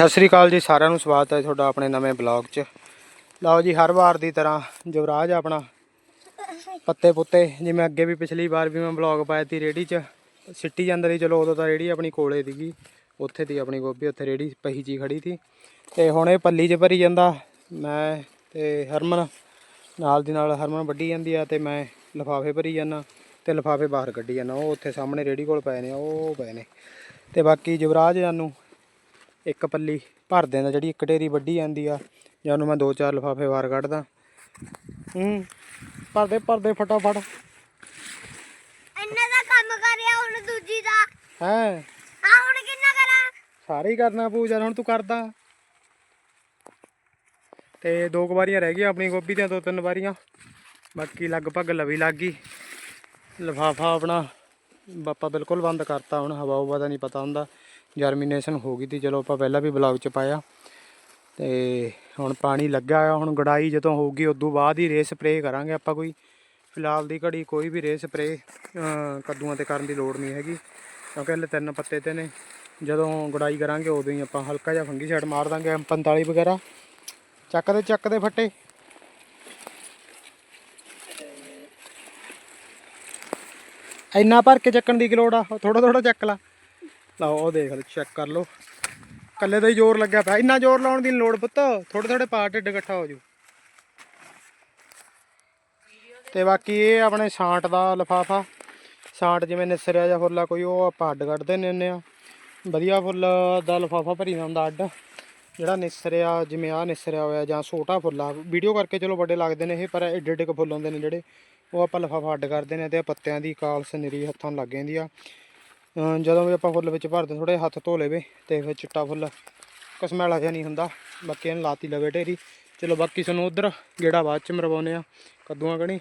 ਸਤਿ ਸ੍ਰੀ ਅਕਾਲ ਜੀ, ਸਾਰਿਆਂ ਨੂੰ ਸਵਾਗਤ ਹੈ ਤੁਹਾਡਾ ਆਪਣੇ ਨਵੇਂ ਬਲੌਗ 'ਚ। ਲਓ ਜੀ, ਹਰ ਵਾਰ ਦੀ ਤਰ੍ਹਾਂ ਜਵਰਾਜ ਆਪਣਾ ਪੱਤੇ ਪੁੱਤੇ, ਜਿਵੇਂ ਅੱਗੇ ਵੀ ਪਿਛਲੀ ਵਾਰ ਵੀ ਮੈਂ ਬਲੌਗ ਪਾਇਆ ਸੀ ਰੇੜੀ 'ਚ, ਸਿੱਟੀ ਜਾਂਦਾ ਸੀ ਚਲੋ ਉਦੋਂ ਤਾਂ ਰੇੜੀ ਆਪਣੀ ਕੋਲੇ ਸੀਗੀ, ਉੱਥੇ ਦੀ ਆਪਣੀ ਗੋਭੀ, ਉੱਥੇ ਰੇੜੀ ਪਹੀ ਜੀ ਖੜੀ ਸੀ। ਤੇ ਹੁਣ ਇਹ ਪੱਲੀ 'ਚ ਭਰੀ ਜਾਂਦਾ, ਮੈਂ ਤੇ ਹਰਮਨ, ਨਾਲ ਦੀ ਨਾਲ ਹਰਮਨ ਵੱਢੀ ਜਾਂਦੀ ਆ ਤੇ ਮੈਂ ਲਿਫਾਫੇ ਭਰੀ ਜਾਂਦਾ ਤੇ ਲਿਫਾਫੇ ਬਾਹਰ ਕੱਢੀ ਜਾਂਦਾ, ਉਹ ਉੱਥੇ ਸਾਹਮਣੇ ਰੇੜੀ ਕੋਲ ਪਏ ਨੇ, ਉਹ ਪਏ ਨੇ। ਤੇ ਬਾਕੀ ਜਵਰਾਜ ਜਾਨੂੰ ਇੱਕ ਪੱਲੀ ਭਰ ਦਿੰਦਾ ਜਿਹੜੀ ਇੱਕ ਢੇਰੀ ਵੱਢੀ ਜਾਂਦੀ ਆ ਜਾਂ ਉਹਨੂੰ ਮੈਂ ਦੋ ਚਾਰ ਲਿਫਾਫੇ ਬਾਹਰ ਕੱਢਦਾ। ਹੂੰ ਭਰਦੇ ਭਰਦੇ ਫਟਾਫਟ। ਇੰਨਾ ਦਾ ਕੰਮ ਕਰਿਆ ਹੁਣ ਦੂਜੀ ਦਾ। ਹੈ? ਆ ਹੁਣ ਕਿੰਨਾ ਕਰਾਂ? ਸਾਰੇ ਹੀ ਕਰਨਾ ਪੂਜਾ ਹੁਣ ਤੂੰ ਕਰਦਾ। ਤੇ ਦੋ ਕੁ ਵਾਰੀਆਂ ਰਹਿ ਗਈਆਂ ਆਪਣੀ ਗੋਭੀ ਦੀਆਂ ਦੋ ਤਿੰਨ ਵਾਰੀਆਂ। ਬਾਕੀ ਲਗਭਗ ਲਵੀ ਲੱਗ ਗਈ। ਲਿਫਾਫਾ ਆਪਣਾ ਆਪਾਂ ਬਿਲਕੁਲ ਬੰਦ ਕਰਤਾ, ਹੁਣ ਹਵਾ ਹਵਾ ਦਾ ਨਹੀਂ ਪਤਾ ਹੁੰਦਾ। ਜਰਮੀਨੇਸ਼ਨ ਹੋ ਗਈ ਤੀ, ਚਲੋ ਆਪਾਂ ਪਹਿਲਾਂ ਵੀ ਬਲੌਗ ਚ ਪਾਇਆ। ਤੇ ਹੁਣ ਪਾਣੀ ਲੱਗਾ ਆ, ਹੁਣ ਗੜਾਈ ਜਦੋਂ ਹੋਊਗੀ, ਉਦੋਂ ਬਾਅਦ ਹੀ ਰੇ ਸਪਰੇਅ ਕਰਾਂਗੇ ਆਪਾਂ ਕੋਈ। ਫਿਲਹਾਲ ਦੀ ਘੜੀ ਕੋਈ ਵੀ ਰੇ ਸਪਰੇਅ ਕੱਦੂਆਂ ਤੇ ਕਰਨ ਦੀ ਲੋੜ ਨਹੀਂ ਹੈਗੀ, ਕਿਉਂਕਿ ਹਲੇ ਤਿੰਨ ਪੱਤੇ ਤੇ ਨੇ। ਜਦੋਂ ਗੜਾਈ ਕਰਾਂਗੇ, ਉਦੋਂ ਹੀ ਆਪਾਂ ਹਲਕਾ ਜਿਹਾ ਫੰਗੀ ਸਾਈਡ ਮਾਰ ਦਾਂਗੇ M45 ਵਗੈਰਾ। ਚੱਕਦੇ ਚੱਕਦੇ ਫੱਟੇ। ਇੰਨਾ ਭਰ ਕੇ ਚੱਕਣ ਦੀ ਕੀ ਲੋੜ ਆ? ਥੋੜਾ ਥੋੜਾ ਚੱਕ ਲਾ। ਲਓ, ਉਹ ਦੇਖ ਲਓ ਚੈੱਕ ਕਰ ਲਓ। ਕੱਲੇ ਦਾ ਹੀ ਜ਼ੋਰ ਲੱਗਿਆ ਪਿਆ। ਇੰਨਾ ਜ਼ੋਰ ਲਾਉਣ ਦੀ ਲੋੜ ਪੁੱਤ। ਥੋੜੇ ਥੋੜੇ ਪਾ ਢਿੱਡ ਇਕੱਠਾ ਹੋ ਜੂ। ਤੇ ਬਾਕੀ ਇਹ ਆਪਣੇ ਛਾਂਟ ਦਾ ਲਫਾਫਾ। ਛਾਂਟ ਜਿਵੇਂ ਨਿਸਰਿਆ ਜਾਂ ਫੁੱਲਾ ਕੋਈ ਉਹ ਆਪਾਂ ਅੱਡ ਕੱਢ ਦਿੰਦੇ ਹੁੰਦੇ ਆ। ਵਧੀਆ ਫੁੱਲ ਦਾ ਲਫਾਫਾ ਭਰੀਦਾ ਹੁੰਦਾ ਅੱਡ। ਜਿਹੜਾ ਨਿਸਰਿਆ, ਜਿਵੇਂ ਆ ਨਿਸਰਿਆ ਹੋਇਆ ਜਾਂ ਛੋਟਾ ਫੁੱਲਾ ਵੀਡੀਓ ਕਰਕੇ ਚਲੋ ਵੱਡੇ ਲੱਗਦੇ ਨੇ ਇਹ, ਪਰ ਏਡੇ ਏਡੇ ਕੁ ਫੁੱਲ ਹੁੰਦੇ ਨੇ ਜਿਹੜੇ ਉਹ ਆਪਾਂ ਲਫਾਫਾ ਅੱਡ ਕਰਦੇ ਨੇ ਤੇ ਪੱਤਿਆਂ ਦੀ ਕਾਲਸ ਨਿਰੀ ਹੱਥਾਂ ਨੂੰ ਲੱਗ ਜਾਂਦੀ ਆ। ਜਦੋਂ ਵੀ ਆਪਾਂ ਫੁੱਲ ਵਿੱਚ ਭਰਦੇ ਥੋੜੇ ਹੱਥ ਧੋ ਲਵੇ ਤੇ ਫਿਰ ਚਿੱਟਾ ਫੁੱਲ ਕਸਮੈਲਾ ਜਿਹਾ ਨਹੀਂ ਹੁੰਦਾ। ਬਾਕੀ ਇਹਨੂੰ ਲਾਤੀ ਲਵੇ ਢੇਰੀ। ਚਲੋ ਬਾਕੀ ਸਾਨੂੰ ਉਧਰ ਗੇੜਾ ਬਾਅਦ ਚ ਮਰਵਾਉਨੇ ਆ ਕੱਦੂਆਂ ਕਣੀ।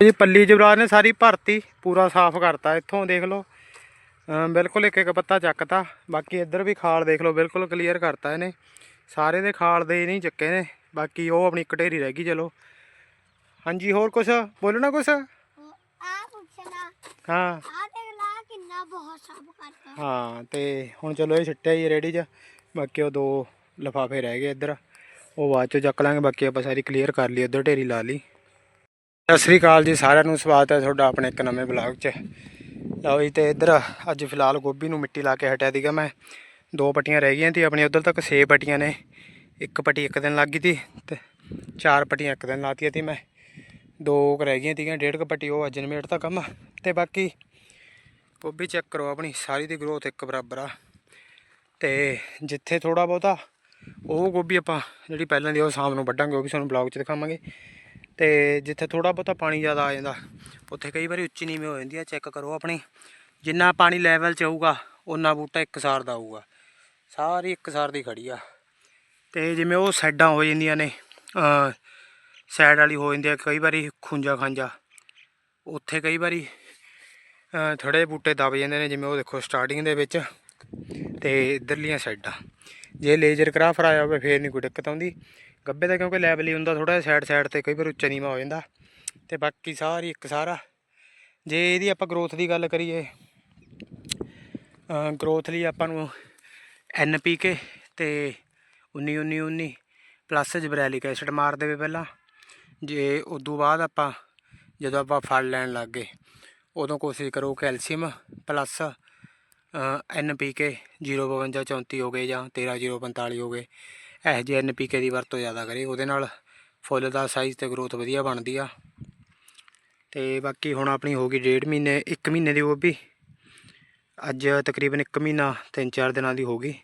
ਜੀ ਪੱਲੀ ਜਵਰਾਜ ਨੇ ਸਾਰੀ ਭਰਤੀ, ਪੂਰਾ ਸਾਫ਼ ਕਰਤਾ। ਇੱਥੋਂ ਦੇਖ ਲਓ। ਅਮ ਬਿਲਕੁਲ ਇੱਕ ਇੱਕ ਪੱਤਾ ਚੱਕਤਾ। ਬਾਕੀ ਇੱਧਰ ਵੀ ਖਾਲ ਦੇਖ ਲਓ, ਬਿਲਕੁਲ ਕਲੀਅਰ ਕਰਤਾ ਇਹਨੇ। ਸਾਰੇ ਦੇ ਖਾਲ ਦੇ ਨਹੀਂ ਚੱਕੇ ਨੇ। ਬਾਕੀ ਉਹ ਆਪਣੀ ਇੱਕ ਢੇਰੀ ਰਹਿ ਗਈ, ਚਲੋ। ਹਾਂਜੀ ਹੋਰ ਕੁਛ? ਬੋਲਣਾ ਕੁਛ। ਆ ਪੁੱਛਣਾ ਹਾਂ। ਆ ਦੇਖ ਲਾ ਕਿੰਨਾ ਬਹੁਤ ਸਾਫ਼ ਕਰਤਾ। ਹਾਂ ਤੇ ਹੁਣ ਚਲੋ ਇਹ ਛਿੱਟਿਆ ਹੀ ਰੈਡੀ ਚ। ਬਾਕੀ ਉਹ ਦੋ ਲਫਾਫੇ ਰਹਿ ਗਏ ਇੱਧਰ। ਉਹ ਬਾਅਦ ਚ ਚੱਕ ਲਾਂਗੇ ਬਾਕੀ ਆਪਾਂ ਸਾਰੀ ਕਲੀਅਰ ਕਰ ਲਈ ਉੱਧਰ ਢੇਰੀ ਲਾ ਲਈ। ਸਤਿ ਸ੍ਰੀ ਅਕਾਲ ਜੀ ਸਾਰਿਆਂ ਨੂੰ ਸਵਾਗਤ ਹੈ ਤੁਹਾਡਾ ਆਪਣੇ ਇੱਕ ਨਵੇਂ ਬਲੌਗ 'ਚ। ਲਓ ਜੀ ਤੇ ਇੱਧਰ ਅੱਜ ਫਿਲਹਾਲ ਗੋਭੀ ਨੂੰ ਮਿੱਟੀ ਲਾ ਕੇ ਹਟਿਆ ਸੀਗਾ ਮੈਂ। ਦੋ ਪੱਟੀਆਂ ਰਹਿ ਗਈਆਂ ਸੀ ਆਪਣੀ ਉੱਧਰ ਤੱਕ 6 ਪੱਟੀਆਂ ਨੇ। ਇੱਕ ਪੱਟੀ ਇੱਕ ਦਿਨ ਲੱਗ ਗਈ ਸੀ ਤੇ ਚਾਰ ਪੱਟੀਆਂ ਇੱਕ ਦਿਨ ਲਾਤੀਆਂ ਸੀ ਮੈਂ। ਦੋ ਕੁ ਰਹਿ ਗਈਆਂ ਸੀਗੀਆਂ ਡੇਢ ਕੁ ਪੱਟੀ ਉਹ ਅੱਜ ਨਿਮੇੜ ਦਾ ਕੰਮ ਤੇ ਬਾਕੀ ਗੋਭੀ ਚੈੱਕ ਕਰੋ ਆਪਣੀ, ਸਾਰੀ ਦੀ ਗਰੋਥ ਇੱਕ ਬਰਾਬਰ ਆ। ਤੇ ਜਿੱਥੇ ਥੋੜਾ ਬਹੁਤਾ ਉਹ ਗੋਭੀ ਆਪਾਂ ਜਿਹੜੀ ਪਹਿਲਾਂ ਦੀ ਉਹ ਸ਼ਾਮ ਨੂੰ ਵੱਢਾਂਗੇ, ਉਹ ਵੀ ਤੁਹਾਨੂੰ ਬਲੌਗ 'ਚ ਦਿਖਾਵਾਂਗੇ। ਤੇ ਜਿੱਥੇ ਥੋੜਾ ਬਹੁਤਾ ਪਾਣੀ ਜ਼ਿਆਦਾ ਆ ਜਾਂਦਾ, ਉੱਥੇ ਕਈ ਵਾਰੀ ਉੱਚੀ ਨੀਵੀਂ ਹੋ ਜਾਂਦੀ ਆ ਚੈੱਕ ਕਰੋ ਆਪਣੀ। ਜਿੰਨਾ ਪਾਣੀ ਲੈਵਲ 'ਚ ਆਊਗਾ ਉਨਾ ਬੂਟਾ ਇੱਕਸਾਰ ਦਾ ਆਊਗਾ ਸਾਰੀ ਇੱਕਸਾਰ ਦੀ ਖੜੀ ਆ। ਤੇ ਜਿਵੇਂ ਉਹ ਸਾਈਡਾਂ ਹੋ ਜਾਂਦੀਆਂ ਨੇ ਸਾਈਡ ਵਾਲੀ ਹੋ ਜਾਂਦੀ ਹੈ ਕਈ ਵਾਰੀ ਖੁੰਜਾ ਖਾਂਜਾ ਉੱਥੇ ਕਈ ਵਾਰੀ ਥੋੜੇ ਬੂਟੇ ਦਬ ਜਾਂਦੇ ਨੇ, ਜਿਵੇਂ ਉਹ ਦੇਖੋ ਸਟਾਰਟਿੰਗ ਦੇ ਵਿੱਚ ਤੇ ਇਧਰਲੀਆਂ ਸਾਈਡਾਂ। ਜੇ ਲੇਜ਼ਰ ਕਰਾਫਟ ਆਇਆ ਹੋਵੇ, ਫੇਰ ਨਹੀਂ ਕੋਈ ਦਿੱਕਤ ਆਉਂਦੀ। ਗੱਬੇ ਦਾ ਕਿਉਂਕਿ ਲੈਵਲ ਹੀ ਹੁੰਦਾ ਥੋੜਾ ਸਾਈਡ ਸਾਈਡ ਤੇ ਕਈ ਵਾਰ ਉੱਚਾ ਨੀਵਾਂ ਹੋ ਜਾਂਦਾ। ਤੇ ਬਾਕੀ ਸਾਰੀ ਇੱਕ ਸਾਰਾ। ਜੇ ਇਹਦੀ ਆਪਾਂ ਗਰੋਥ ਦੀ ਗੱਲ ਕਰੀਏ ਗਰੋਥ ਲਈ ਆਪਾਂ ਨੂੰ ਐਨਪੀਕੇ ਤੇ 19 19 19 ਪਲੱਸ ਜਬਰੈਲਿਕ ਐਸਿਡ ਮਾਰ ਦੇਵੇ ਪਹਿਲਾਂ। ਜੇ ਉਦੋਂ ਬਾਅਦ ਆਪਾਂ ਜਦੋਂ ਆਪਾਂ ਫਲ ਲੈਣ ਲੱਗ ਗਏ, ਉਦੋਂ ਕੋਸ਼ਿਸ਼ ਕਰੋ ਕੈਲਸ਼ੀਅਮ ਪਲੱਸ ਐਨਪੀਕੇ 052 34 ਹੋ ਗਏ ਜਾਂ 13045 ਹੋ ਗਏ। ਇਹ ਜਿਹੇ ਕੇ ਦੀ ਵਰਤੋਂ ਜ਼ਿਆਦਾ ਕਰੇ, ਉਹਦੇ ਨਾਲ ਫੁੱਲ ਦਾ ਸਾਈਜ਼ ਤੇ ਗਰੋਥ ਵਧੀਆ ਬਣਦੀ ਆ। ਤੇ ਬਾਕੀ ਹੁਣ ਆਪਣੀ ਹੋ ਗਈ ਡੇਢ ਮਹੀਨੇ 1 ਮਹੀਨੇ ਦੀ ਗੋਭੀ। ਅੱਜ ਤਕਰੀਬਨ 1 ਮਹੀਨਾ 3-4 ਦਿਨਾਂ ਦੀ ਹੋ ਗਈ।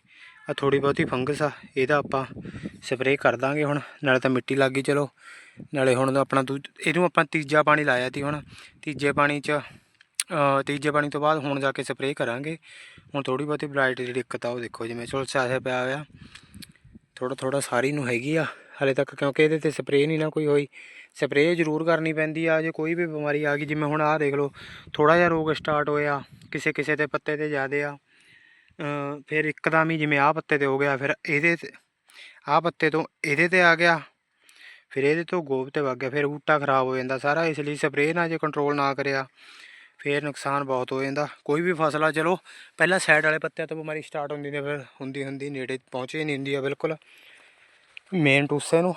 ਆ ਥੋੜੀ ਬਹੁਤੀ ਫੰਗਸ ਆ, ਇਹਦਾ ਆਪਾਂ ਸਪਰੇਅ ਕਰ ਦਾਂਗੇ ਹੁਣ, ਨਾਲੇ ਤਾਂ ਮਿੱਟੀ ਲੱਗ ਗਈ, ਚਲੋ। ਨਾਲੇ ਹੁਣ ਆਪਣਾ ਦੂਜ ਇਹਨੂੰ ਆਪਾਂ ਤੀਜਾ ਪਾਣੀ ਲਾਇਆ ਤੀ ਹੁਣ। ਤੀਜੇ ਪਾਣੀ 'ਚ ਤੀਜੇ ਪਾਣੀ ਤੋਂ ਬਾਅਦ ਹੁਣ ਜਾ ਕੇ ਸਪਰੇਅ ਕਰਾਂਗੇ। ਹੁਣ ਥੋੜੀ ਬਹੁਤੀ ਵੈਰਾਈਟੀ ਦੀ ਦਿੱਕਤ ਆ, ਉਹ ਦੇਖੋ ਜਿਵੇਂ ਚਲੋ ਜਿਹਾ ਪਿਆ ਹੋਇਆ। ਥੋੜਾ ਥੋੜਾ ਸਾਰੀ ਨੂੰ ਹੈਗੀ ਆ, ਹਲੇ ਤੱਕ ਕਿਉਂਕਿ ਇਹਦੇ ਤੇ ਸਪਰੇਅ ਨਹੀਂ ਨਾ ਕੋਈ ਹੋਈ। ਸਪਰੇਅ ਜ਼ਰੂਰ ਕਰਨੀ ਪੈਂਦੀ ਆ, ਜੇ ਕੋਈ ਵੀ ਬਿਮਾਰੀ ਆ ਗਈ, ਜਿਵੇਂ ਹੁਣ ਆਹ ਦੇਖ ਲਓ ਥੋੜਾ ਜਿਹਾ ਰੋਗ ਸਟਾਰਟ ਹੋਇਆ, ਕਿਸੇ ਕਿਸੇ ਦੇ ਪੱਤੇ ਤੇ ਜ਼ਿਆਦੇ ਆ। ਫਿਰ ਇੱਕਦਮ ਹੀ ਜਿਵੇਂ ਆਹ ਪੱਤੇ ਤੇ ਹੋ ਗਿਆ, ਫਿਰ ਇਹਦੇ ਤੇ, ਆਹ ਪੱਤੇ ਤੋਂ ਇਹਦੇ ਤੇ ਆ ਗਿਆ, ਫਿਰ ਇਹਦੇ ਤੋਂ ਗੋਬ ਤੇ ਵਗ ਗਿਆ, ਫਿਰ ਬੂਟਾ ਖਰਾਬ ਹੋ ਜਾਂਦਾ ਸਾਰਾ, ਇਸ ਲਈ ਸਪਰੇਅ ਨਾਲ ਜੇ ਕੰਟਰੋਲ ਨਾ ਕਰਿਆ, ਫਿਰ ਨੁਕਸਾਨ ਬਹੁਤ ਹੋ ਜਾਂਦਾ। ਕੋਈ ਵੀ ਫਸਲ ਆ, ਚਲੋ ਪਹਿਲਾਂ ਸਾਈਡ ਵਾਲੇ ਪੱਤਿਆਂ ਤੋਂ ਬਿਮਾਰੀ ਸਟਾਰਟ ਹੁੰਦੀ ਨੇ, ਫਿਰ ਹੁੰਦੀ ਹੁੰਦੀ, ਨੇੜੇ ਪਹੁੰਚੇ ਨਹੀਂ ਹੁੰਦੀ ਆ ਬਿਲਕੁਲ। ਮੇਨ ਟੂਸੇ ਨੂੰ